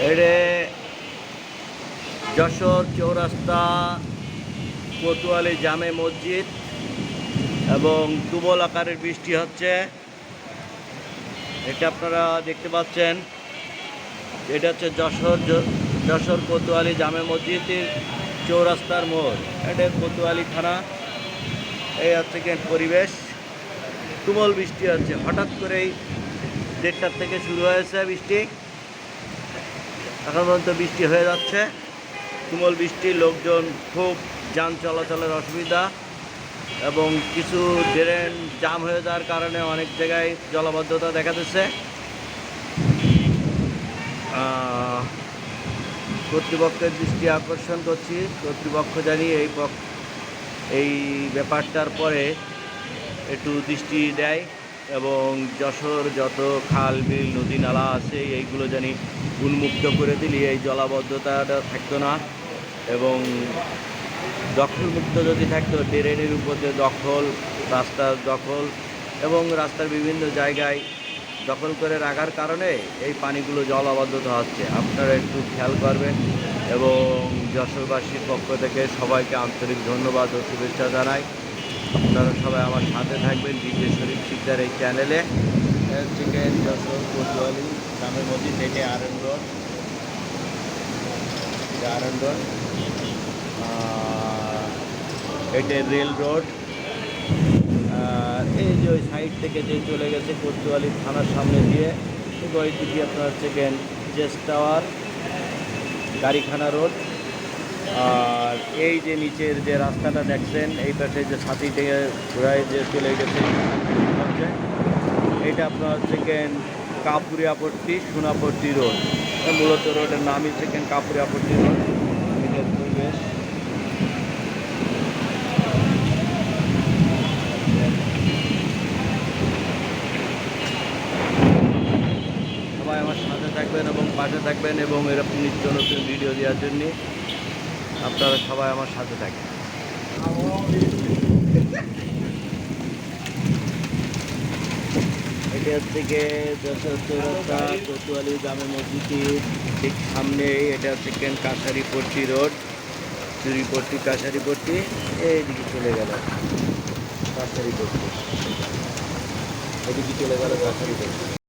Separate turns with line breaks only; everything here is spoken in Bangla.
এটা যশোর চৌরাস্তা, কোতোয়ালি জামে মসজিদ এবং দুবল আকারের বৃষ্টি হচ্ছে। এটা আপনারা দেখতে পাচ্ছেন। এটা হচ্ছে যশোর যশোর কোতোয়ালি জামে মসজিদের চৌরাস্তার মোড়। এটা কোতোয়ালি থানা। এই হচ্ছে কি পরিবেশ। তুমুল বৃষ্টি হচ্ছে। হঠাৎ করেই দেড়টার থেকে শুরু হয়েছে বৃষ্টি। এখন পর্যন্ত বৃষ্টি হয়ে যাচ্ছে। তুমুল বৃষ্টি, লোকজন খুব যান চলাচলের অসুবিধা এবং কিছু ড্রেন জাম হয়ে যাওয়ার কারণে অনেক জায়গায় জলাবদ্ধতা দেখা দিচ্ছে। কর্তৃপক্ষের দৃষ্টি আকর্ষণ করছি। কর্তৃপক্ষ জানি এই এই ব্যাপারটার পরে একটু দৃষ্টি দেয়। এবং যশোর যত খাল, বিল, নদী, নালা আছে, এইগুলো জানি উন্মুক্ত করে দিলে, এই জলাবদ্ধতাটা থাকতো না। এবং দখলমুক্ত যদি থাকতো ড্রেনের উপর দখল, রাস্তার দখল, এবং রাস্তার বিভিন্ন জায়গায় দখল করে রাখার কারণে এই পানিগুলো জলাবদ্ধতা হচ্ছে। আপনারা একটু খেয়াল করবেন, এবং যশোরবাসীর পক্ষ থেকে সবাইকে আন্তরিক ধন্যবাদ ও শুভেচ্ছা জানাই। আপনারা সবাই আমার সাথে থাকবেন বিজয় শরীফ শিকদার এই চ্যানেলে চিকেন যশোর কোতোয়ালি গ্রামের মধ্যে থেকে R N road R N road এটা রেল রোড এই যে ওই সাইড থেকে যে চলে গেছে কোতোয়ালি থানার সামনে দিয়ে ওই দিকে আপনার চিকেন চেস্ট টাওয়ার গাড়িখানা রোড আর এই যে নিচের যে রাস্তাটা দেখছেন, এই পাশে যে ছাতি থেকে ঘোরায় যে চলে গেছে এটা আপনার চিকেন কাপুরিয়াপট্টি, সোনাপট্টি রোড। মূলত রোডের নামই চিকেন কাপুরিয়াপট্টি রোড। পরিবেশ সবাই আমার সাথে থাকবেন এবং পাশে থাকবেন এবং এরকম নিত্য নতুন ভিডিও দেওয়ার জন্য। আপনারা সবাই আমার সাথে থাকবেন এটা হচ্ছে গিয়ে যশোর চৌরাস্তা কোতোয়ালি জামে মসজিদের ঠিক সামনে এটা হচ্ছে কেন কাছারিপট্টি রোড, চুরিপট্টি কাছারিপট্টি এইদিকে চলে গেল কাছারিপট্টি এদিকে চলে গেল কাছারিপট্টি